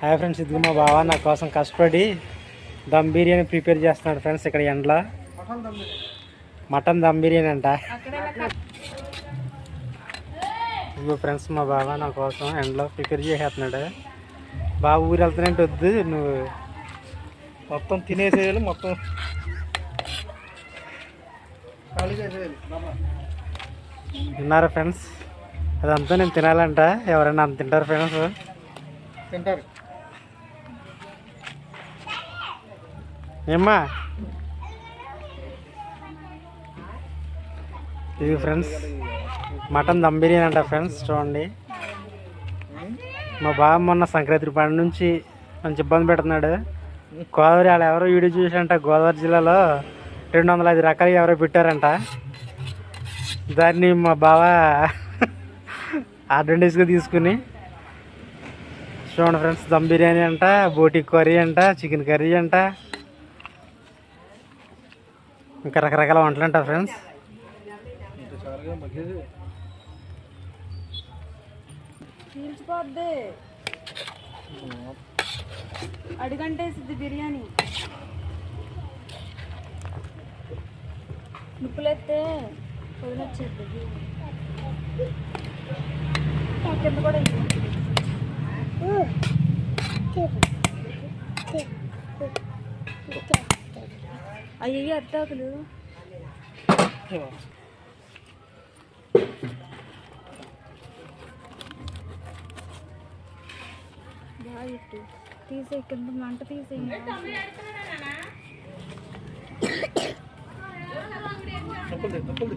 Hi friends ఇదిగో మా బావ నా కోసం కష్టపడి దమ్ బిర్యానీ ప్రిపేర్ చేస్తున్నాడు ఫ్రెండ్స్ ఇక్కడ ఎండలో. మటన్ దమ్ బిర్యానీ అంట. ఇదిగో ఫ్రెండ్స్ మా బావ నా కోసం ఎండలో ప్రిపేర్ చేసేస్తున్నాడు. బాబు ఊరు వెళ్తానంటే వద్దు నువ్వు మొత్తం తినేసేయాలి మొత్తం ఖాళీ విన్నారా ఫ్రెండ్స్ అదంతా నేను తినాలంట. ఎవరైనా అంత తింటారు ఫ్రెండ్స్ తింటారు. ఏమ్మా? ఇది ఫ్రెండ్స్ మటన్ దమ్ బిర్యానీ అంట ఫ్రెండ్స్ చూడండి. మా బావ మొన్న సంక్రాంతి పండు నుంచి మంచి ఇబ్బంది పెడుతున్నాడు. గోదావరి వాళ్ళు ఎవరో వీడియో చూసారంట గోదావరి జిల్లాలో రెండు వందల ఐదు రకాలు ఎవరో పెట్టారంట. దాన్ని మా బావ అడ్వాంటేజ్గా తీసుకుని చూడండి ఫ్రెండ్స్ దమ్ బిర్యానీ అంట బోటి కర్రీ అంట చికెన్ కర్రీ అంట ఇంకా రకరకాల వంటలు అంట ఫ్రెండ్స్. ఇంకా అడుగంటేసిద్ది బిర్యానీ. నిప్పులెత్తే వదిలొచ్చేద్ది కింద కూడా అయ్యి అట్టాకులు బాగా ఇట్టు తీసే కింద మంట తీసే తప్పులది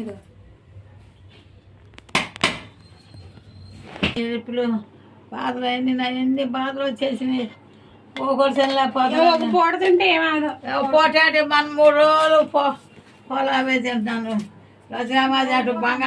ఇదో. ఇప్పుడు బాధలు అన్ని అన్ని బాధలు వచ్చేసినాయి. పూట తింటే ఏమాదు పోటాటి మన మూడు రోజులు పో పొలావే తింటాను రజగామాది అటు బంగారు